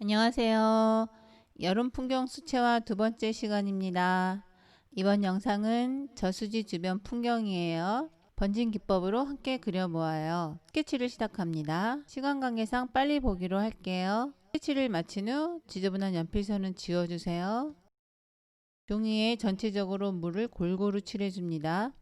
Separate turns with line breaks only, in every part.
안녕하세요. 여름 풍경 수채화 두 번째 시간입니다. 이번 영상은 저수지 주변 풍경이에요. 번진 기법으로 함께 그려보아요. 스케치를 시작합니다. 시간 관계상 빨리 보기로 할게요. 스케치를 마친 후 지저분한 연필선은 지워주세요. 종이에 전체적으로 물을 골고루 칠해줍니다.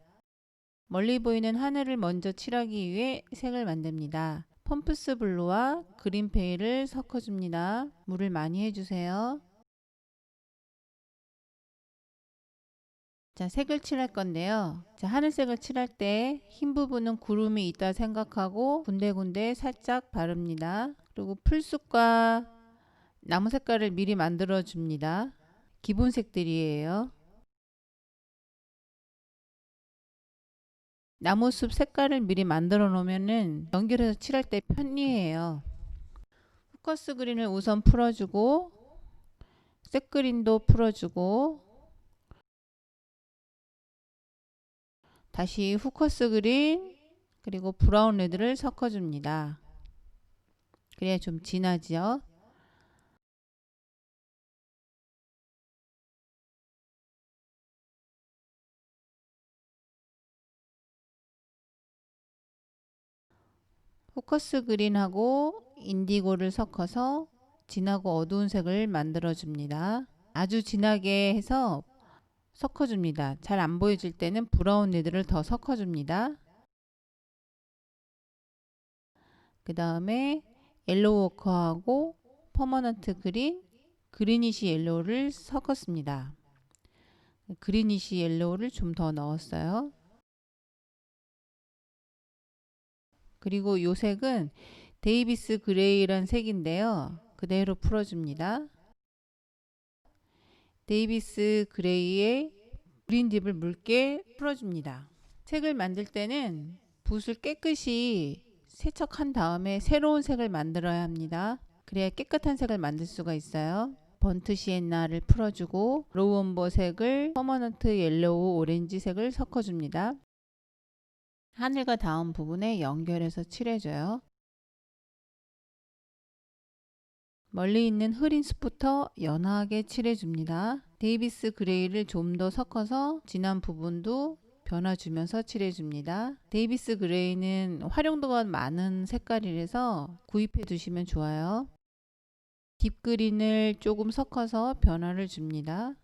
멀리 보이는 하늘을 먼저 칠하기 위해 색을 만듭니다. 펌프스 블루와 그린페이를 섞어줍니다. 물을 많이 해주세요. 자, 색을 칠할 건데요. 자, 하늘색을 칠할 때 흰 부분은 구름이 있다 생각하고 군데군데 살짝 바릅니다. 그리고 풀숲과 나무 색깔을 미리 만들어 줍니다. 기본 색들이에요. 나무숲 색깔을 미리 만들어 놓으면은 연결해서 칠할 때 편리해요. 포커스 그린을 우선 풀어주고 색그린도 풀어주고 다시 후커스 그린 그리고 브라운 레드를 섞어줍니다. 그래야 좀 진하죠. 포커스 그린하고 인디고를 섞어서 진하고 어두운 색을 만들어 줍니다. 아주 진하게 해서 섞어 줍니다. 잘 안 보여질 때는 브라운 레드를 더 섞어 줍니다. 그 다음에 옐로우 워커하고 퍼머넌트 그린, 그리니시 옐로우를 섞었습니다. 그리니시 옐로우를 좀 더 넣었어요. 그리고 요 색은 데이비스 그레이란 색인데요. 그대로 풀어줍니다. 데이비스 그레이의 그린 딥을 묽게 풀어줍니다. 색을 만들 때는 붓을 깨끗이 세척한 다음에 새로운 색을 만들어야 합니다. 그래야 깨끗한 색을 만들 수가 있어요. 번트 시엔나를 풀어주고 로우엄버 색을 퍼머넌트 옐로우 오렌지 색을 섞어줍니다. 하늘과 닿은 부분에 연결해서 칠해줘요. 멀리 있는 흐린 숲부터 연하게 칠해줍니다. 데이비스 그레이를 좀 더 섞어서 진한 부분도 변화 주면서 칠해줍니다. 데이비스 그레이는 활용도가 많은 색깔이라서 구입해 두시면 좋아요. 딥그린을 조금 섞어서 변화를 줍니다.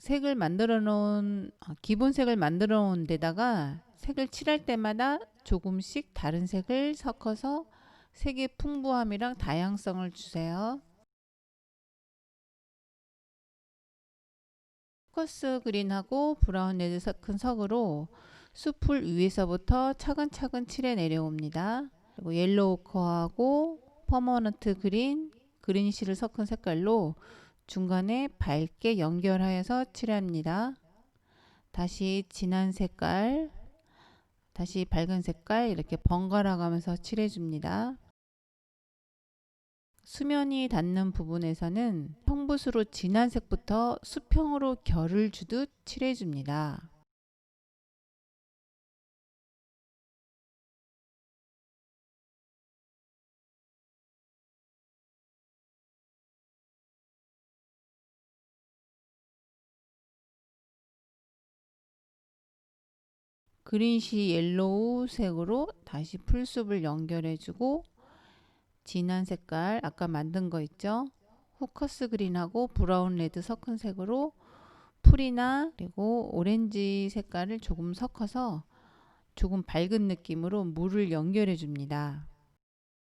색을 만들어 놓은 아, 기본 색을 만들어 놓은 데다가 색을 칠할 때마다 조금씩 다른 색을 섞어서 색의 풍부함이랑 다양성을 주세요. 포커스 그린하고 브라운 레드 섞은 석으로 숲을 위에서부터 차근차근 칠해 내려옵니다. 그리고 옐로우 커하고 퍼머넌트 그린, 그린시를 섞은 색깔로 중간에 밝게 연결하여서 칠합니다. 다시 진한 색깔, 다시 밝은 색깔 이렇게 번갈아 가면서 칠해줍니다. 수면이 닿는 부분에서는 평붓으로 진한 색부터 수평으로 결을 주듯 칠해줍니다. 그린시 옐로우 색으로 다시 풀숲을 연결해주고 진한 색깔 아까 만든 거 있죠? 후커스 그린하고 브라운 레드 섞은 색으로 풀이나 그리고 오렌지 색깔을 조금 섞어서 조금 밝은 느낌으로 물을 연결해 줍니다.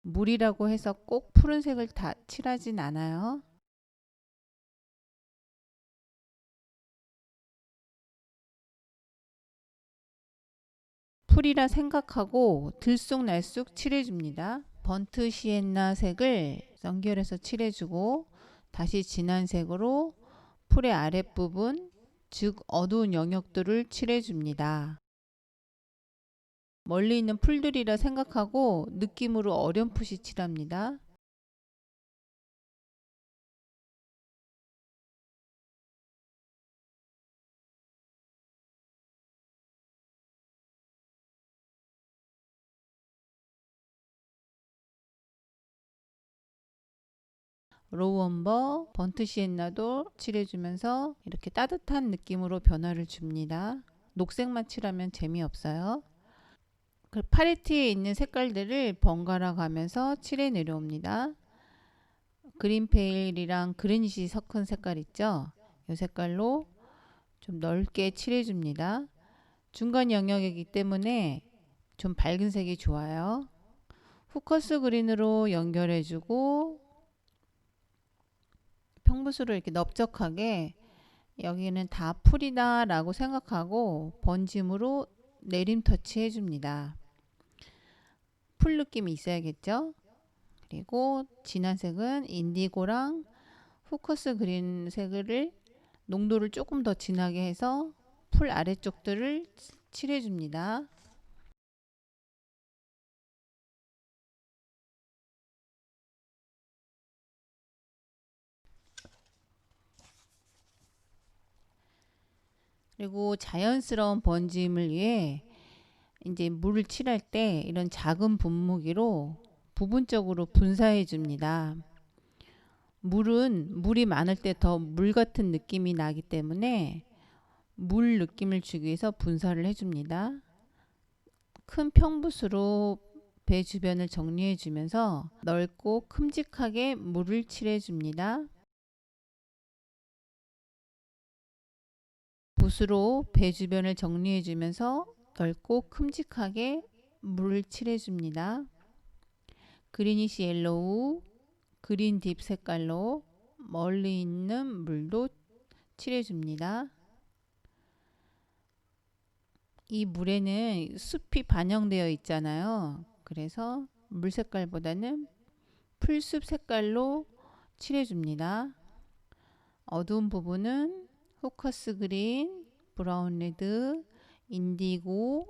물이라고 해서 꼭 푸른색을 다 칠하진 않아요. 풀이라 생각하고 들쑥날쑥 칠해줍니다. 번트 시엔나 색을 연결해서 칠해주고 다시 진한 색으로 풀의 아랫부분 즉 어두운 영역들을 칠해줍니다. 멀리 있는 풀들이라 생각하고 느낌으로 어렴풋이 칠합니다. 로우엄버, 번트 시엔나도 칠해주면서 이렇게 따뜻한 느낌으로 변화를 줍니다. 녹색만 칠하면 재미없어요. 그 팔레트에 있는 색깔들을 번갈아 가면서 칠해 내려옵니다. 그린페일이랑 그린이시 섞은 색깔 있죠? 이 색깔로 좀 넓게 칠해줍니다. 중간 영역이기 때문에 좀 밝은 색이 좋아요. 후커스 그린으로 연결해주고 평붓으로 이렇게 넓적하게 여기는 다 풀이다 라고 생각하고 번짐으로 내림 터치 해줍니다. 풀 느낌이 있어야겠죠? 그리고 진한 색은 인디고랑 후커스 그린 색을 농도를 조금 더 진하게 해서 풀 아래쪽들을 칠해줍니다. 그리고 자연스러운 번짐을 위해 이제 물을 칠할 때 이런 작은 분무기로 부분적으로 분사해 줍니다. 물은 물이 많을 때 더 물 같은 느낌이 나기 때문에 물 느낌을 주기 위해서 분사를 해줍니다. 큰 평붓으로 배 주변을 정리해 주면서 넓고 큼직하게 물을 칠해 줍니다. 붓으로 배 주변을 정리해 주면서 넓고 큼직하게 물을 칠해 줍니다. 그리니시 옐로우, 그린 딥 색깔로 멀리 있는 물도 칠해 줍니다. 이 물에는 숲이 반영되어 있잖아요. 그래서 물 색깔보다는 풀숲 색깔로 칠해줍니다. 어두운 부분은 포커스 그린, 브라운 레드, 인디고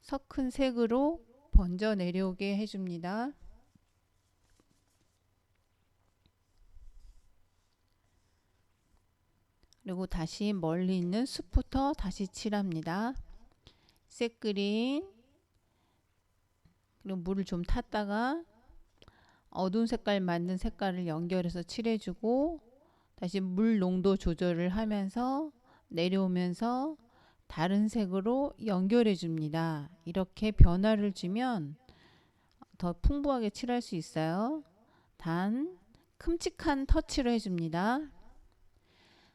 섞은 색으로 번져 내려오게 해줍니다. 그리고 다시 멀리 있는 숲부터 다시 칠합니다. 색그린 그리고 물을 좀 탔다가 어두운 색깔 맞는 색깔을 연결해서 칠해주고 다시 물 농도 조절을 하면서 내려오면서 다른 색으로 연결해 줍니다. 이렇게 변화를 주면 더 풍부하게 칠할 수 있어요. 단 큼직한 터치를 해줍니다.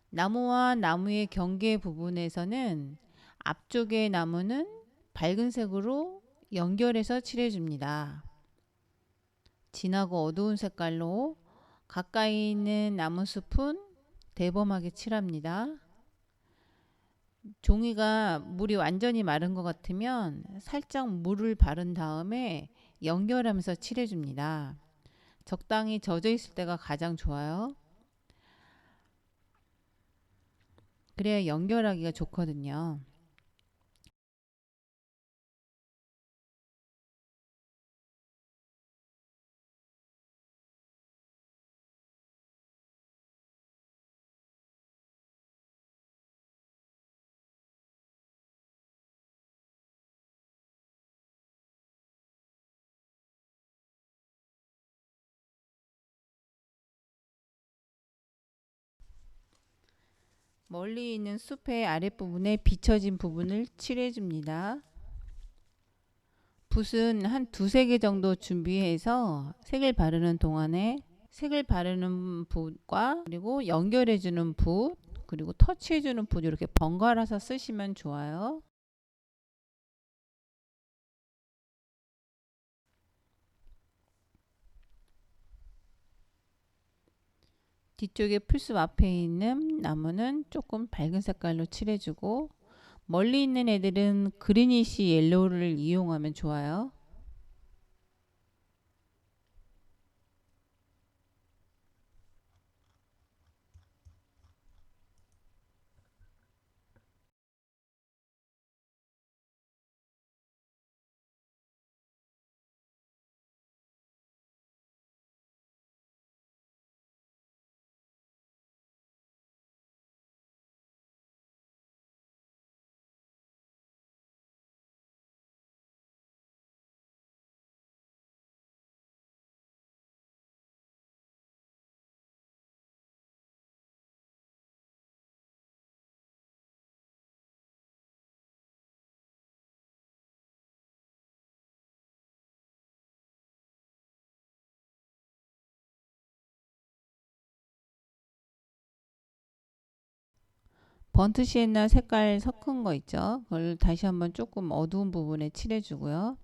나무와 나무의 경계 부분에서는 앞쪽의 나무는 밝은 색으로 연결해서 칠해줍니다. 진하고 어두운 색깔로 가까이 있는 나무 숲은 대범하게 칠합니다. 종이가 물이 완전히 마른 것 같으면 살짝 물을 바른 다음에 연결하면서 칠해줍니다. 적당히 젖어 있을 때가 가장 좋아요. 그래야 연결하기가 좋거든요. 멀리 있는 숲의 아랫부분에 비춰진 부분을 칠해줍니다. 붓은 한 두세 개 정도 준비해서 색을 바르는 동안에 색을 바르는 붓과 그리고 연결해주는 붓 그리고 터치해주는 붓 이렇게 번갈아서 쓰시면 좋아요. 뒤쪽에 풀숲 앞에 있는 나무는 조금 밝은 색깔로 칠해주고 멀리 있는 애들은 그리니시 옐로우를 이용하면 좋아요. 번트 시엔나 색깔 섞은 거 있죠. 그걸 다시 한번 조금 어두운 부분에 칠해주고요.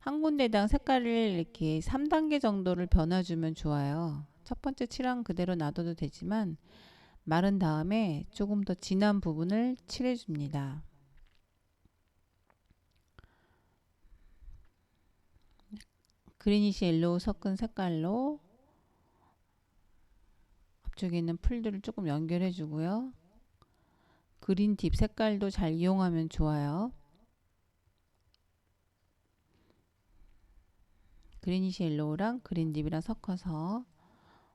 한 군데당 색깔을 이렇게 3단계 정도를 변화주면 좋아요. 첫 번째 칠한 그대로 놔둬도 되지만 마른 다음에 조금 더 진한 부분을 칠해줍니다. 그리니시 옐로우 섞은 색깔로 앞쪽에 있는 풀들을 조금 연결해 주고요. 그린 딥 색깔도 잘 이용하면 좋아요. 그리니시 옐로우랑 그린 딥이랑 섞어서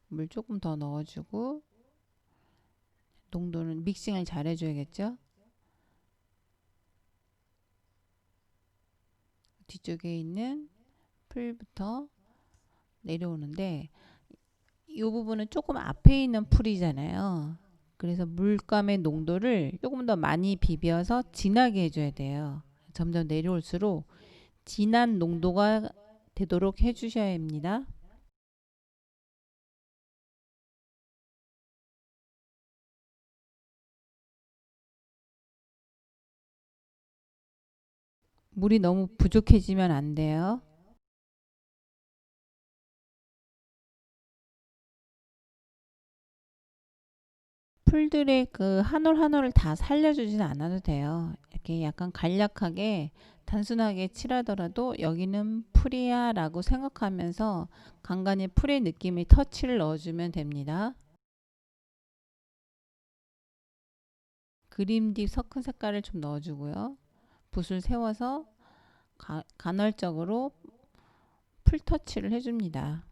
물 조금 더 넣어주고 농도는 믹싱을 잘 해줘야겠죠. 뒤쪽에 있는 풀부터 내려오는데 이 부분은 조금 앞에 있는 풀이잖아요. 그래서 물감의 농도를 조금 더 많이 비벼서 진하게 해줘야 돼요. 점점 내려올수록 진한 농도가 되도록 해주셔야 합니다. 물이 너무 부족해지면 안 돼요. 풀들의 그 한 올 한 올을 다 살려주지는 않아도 돼요. 이렇게 약간 간략하게 단순하게 칠하더라도 여기는 풀이야 라고 생각하면서 간간히 풀의 느낌의 터치를 넣어주면 됩니다. 그림 딥 섞은 색깔을 좀 넣어주고요. 붓을 세워서 가, 간헐적으로 풀 터치를 해줍니다.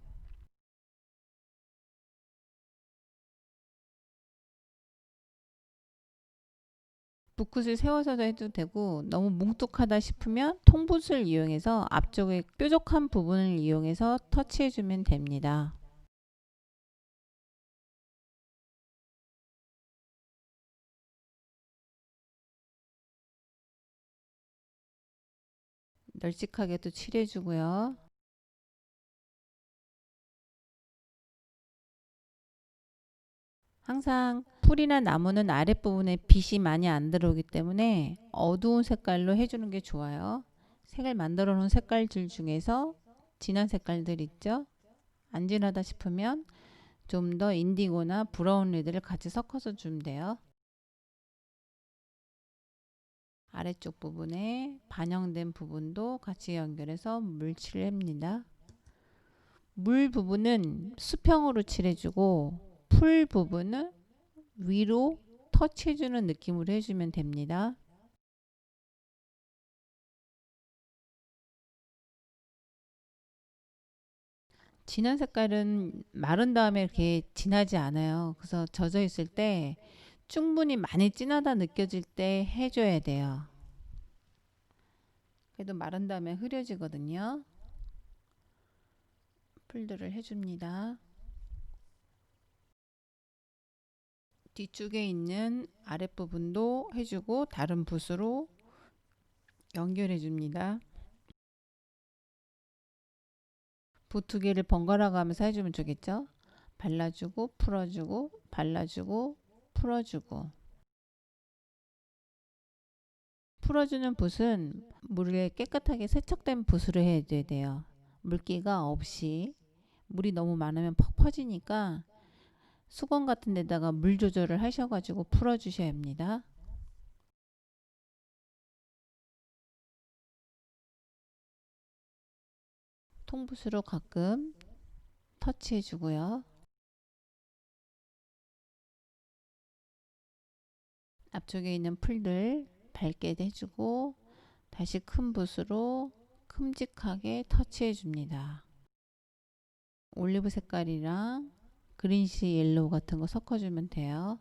붓끝을 세워서도 해도 되고 너무 뭉툭하다 싶으면 통붓을 이용해서 앞쪽에 뾰족한 부분을 이용해서 터치해주면 됩니다. 널찍하게 또 칠해주고요. 항상 풀이나 나무는 아랫부분에 빛이 많이 안 들어오기 때문에 어두운 색깔로 해주는 게 좋아요. 색을 만들어 놓은 색깔들 중에서 진한 색깔들 있죠. 안 진하다 싶으면 좀 더 인디고나 브라운 레드를 같이 섞어서 주면 돼요. 아래쪽 부분에 반영된 부분도 같이 연결해서 물칠을 합니다. 물 부분은 수평으로 칠해주고 풀 부분은 위로 터치해주는 느낌으로 해주면 됩니다. 진한 색깔은 마른 다음에 이렇게 진하지 않아요. 그래서 젖어 있을 때 충분히 많이 진하다 느껴질 때 해줘야 돼요. 그래도 마른 다음에 흐려지거든요. 풀들을 해줍니다. 뒤쪽에 있는 아랫부분도 해주고 다른 붓으로 연결해 줍니다. 붓 두 개를 번갈아 가면서 해주면 좋겠죠? 발라주고 풀어주고 발라주고 풀어주고 풀어주는 붓은 물에 깨끗하게 세척된 붓으로 해야 돼요. 물기가 없이 물이 너무 많으면 퍽 퍼지니까 수건 같은 데다가 물 조절을 하셔가지고 풀어주셔야 합니다. 통붓으로 가끔 터치해 주고요. 앞쪽에 있는 풀들 밝게 해주고 다시 큰 붓으로 큼직하게 터치해 줍니다. 올리브 색깔이랑 그린시 옐로우 같은 거 섞어주면 돼요.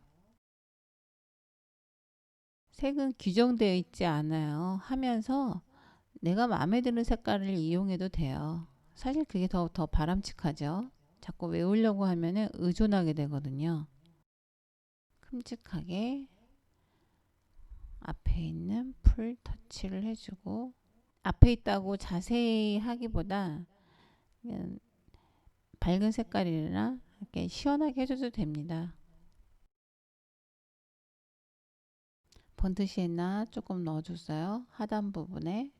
색은 규정되어 있지 않아요. 하면서 내가 마음에 드는 색깔을 이용해도 돼요. 사실 그게 더, 더 바람직하죠. 자꾸 외우려고 하면 의존하게 되거든요. 큼직하게 앞에 있는 풀 터치를 해주고 앞에 있다고 자세히 하기보다 밝은 색깔이나 이렇게 시원하게 해줘도 됩니다. 번트 시에나 조금 넣어줬어요. 하단 부분에.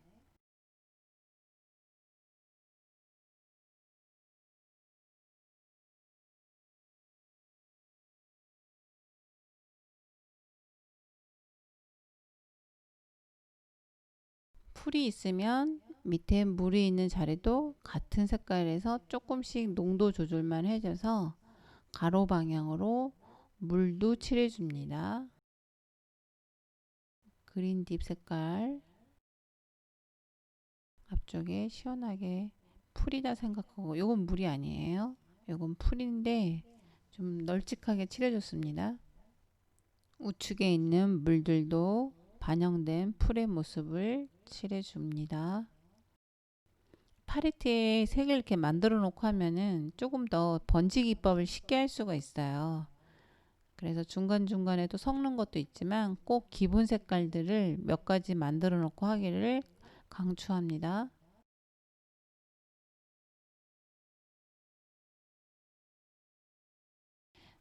풀이 있으면 밑에 물이 있는 자리도 같은 색깔에서 조금씩 농도 조절만 해줘서 가로 방향으로 물도 칠해줍니다. 그린 딥 색깔 앞쪽에 시원하게 풀이다 생각하고 요건 물이 아니에요. 요건 풀인데 좀 널찍하게 칠해줬습니다. 우측에 있는 물들도 반영된 풀의 모습을 칠해줍니다. 팔레트에 색을 이렇게 만들어 놓고 하면은 조금 더 번지 기법을 쉽게 할 수가 있어요. 그래서 중간중간에도 섞는 것도 있지만 꼭 기본 색깔들을 몇 가지 만들어 놓고 하기를 강추합니다.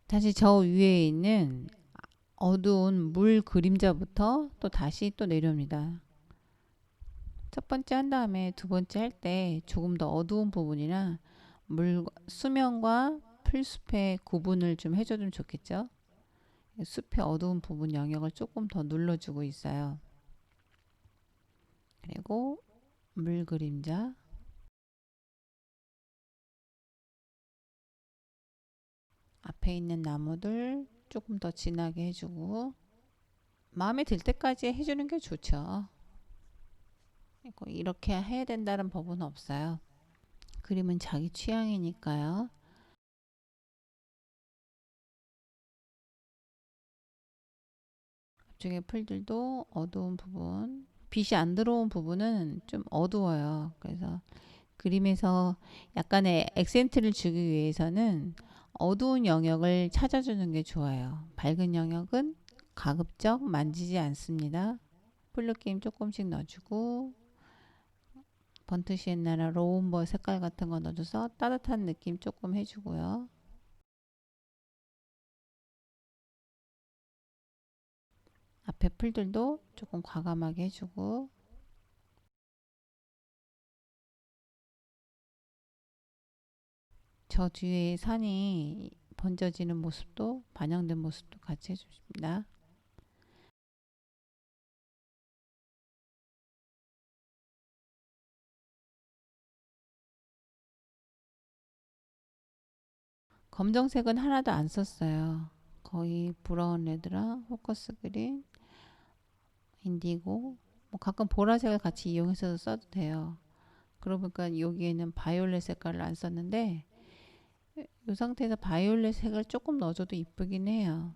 다시 저 위에 있는 어두운 물 그림자부터 또 다시 또 내려옵니다. 첫 번째 한 다음에 두 번째 할 때 조금 더 어두운 부분이나 물 수면과 풀숲의 구분을 좀 해줘도 좋겠죠. 숲의 어두운 부분 영역을 조금 더 눌러주고 있어요. 그리고 물 그림자 앞에 있는 나무들 조금 더 진하게 해주고 마음에 들 때까지 해주는 게 좋죠. 이렇게 해야 된다는 법은 없어요. 그림은 자기 취향이니까요. 앞쪽에 풀들도 어두운 부분, 빛이 안 들어온 부분은 좀 어두워요. 그래서 그림에서 약간의 액센트를 주기 위해서는 어두운 영역을 찾아주는 게 좋아요. 밝은 영역은 가급적 만지지 않습니다. 풀느낌 조금씩 넣어주고 번트 시엔나나 로운버 색깔 같은 거 넣어줘서 따뜻한 느낌 조금 해주고요. 앞에 풀들도 조금 과감하게 해주고 저 뒤에 산이 번져지는 모습도 반영된 모습도 같이 해줍니다. 검정색은 하나도 안 썼어요. 거의 브라운 레드랑 포커스 그린, 인디고, 뭐 가끔 보라색을 같이 이용해서 써도 돼요. 그러고 보니까 여기에는 바이올렛 색깔을 안 썼는데 이 상태에서 바이올렛 색을 조금 넣어줘도 이쁘긴 해요.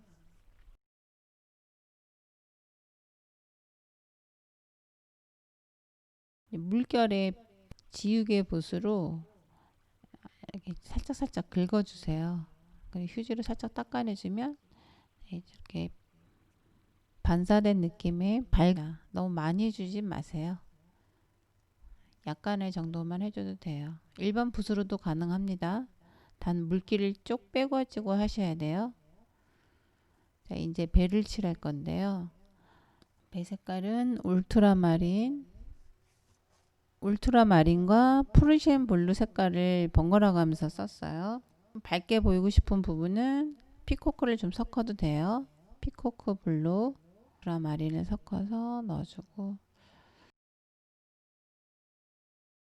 물결에 지우개 붓으로 이렇게 살짝 살짝 긁어주세요. 휴지로 살짝 닦아내주면 이렇게 반사된 느낌의 밝아 너무 많이 해주지 마세요. 약간의 정도만 해줘도 돼요. 일반 붓으로도 가능합니다. 단 물기를 쪽 빼고 찍고 하셔야 돼요. 자, 이제 배를 칠할 건데요. 배 색깔은 울트라마린 울트라마린과 프루시엔 블루 색깔을 번갈아 가면서 썼어요. 밝게 보이고 싶은 부분은 피코크를 좀 섞어도 돼요. 피코크 블루, 울트라마린을 섞어서 넣어주고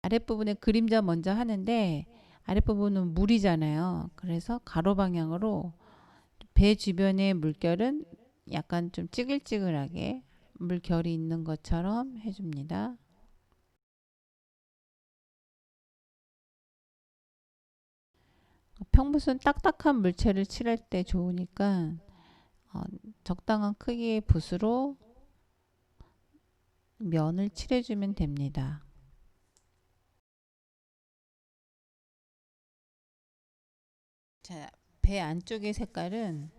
아랫부분에 그림자 먼저 하는데 아랫부분은 물이잖아요. 그래서 가로 방향으로 배 주변의 물결은 약간 좀 찌글찌글하게 물결이 있는 것처럼 해줍니다. 평붓은 딱딱한 물체를 칠할 때 좋으니까 어, 적당한 크기의 붓으로 면을 칠해주면 됩니다. 자, 배 안쪽의 색깔은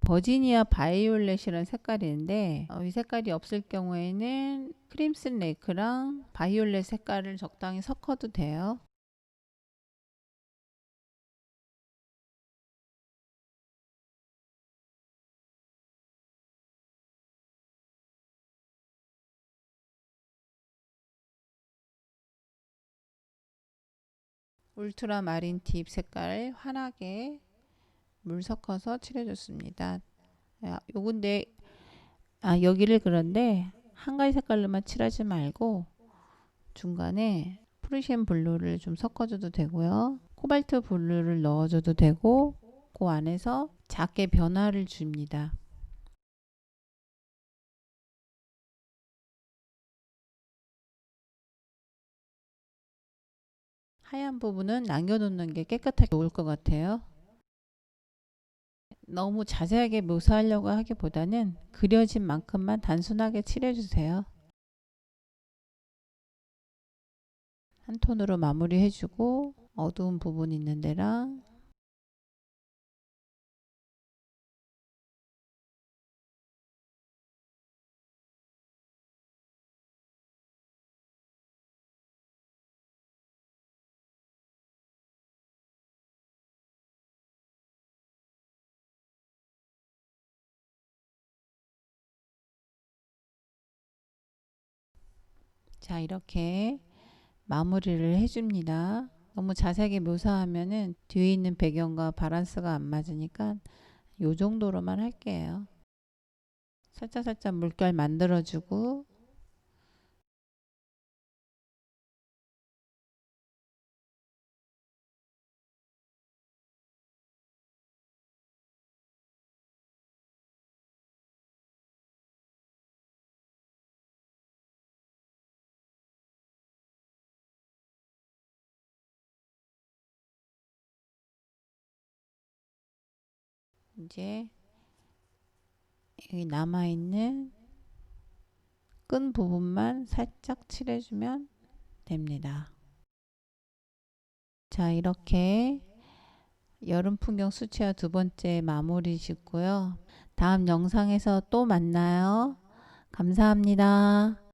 버지니아 바이올렛이라는 색깔이 있는데 어, 이 색깔이 없을 경우에는 크림슨 레이크랑 바이올렛 색깔을 적당히 섞어도 돼요. 울트라 마린 딥 색깔 환하게 물 섞어서 칠해줬습니다. 야, 요건데 아 여기를 그런데 한 가지 색깔로만 칠하지 말고 중간에 프루시안 블루를 좀 섞어줘도 되고요. 코발트 블루를 넣어줘도 되고 그 안에서 작게 변화를 줍니다. 하얀 부분은 남겨놓는 게 깨끗하게 올 것 같아요. 너무 자세하게 묘사하려고 하기보다는 그려진 만큼만 단순하게 칠해주세요. 한 톤으로 마무리해주고 어두운 부분 있는 데랑 자 이렇게 마무리를 해줍니다. 너무 자세하게 묘사하면은 뒤에 있는 배경과 바란스가 안 맞으니까 요 정도로만 할게요. 살짝살짝 물결 만들어주고 이제 여기 남아있는 끈 부분만 살짝 칠해주면 됩니다. 자 이렇게 여름 풍경 수채화 두 번째 마무리 짓고요. 다음 영상에서 또 만나요. 감사합니다.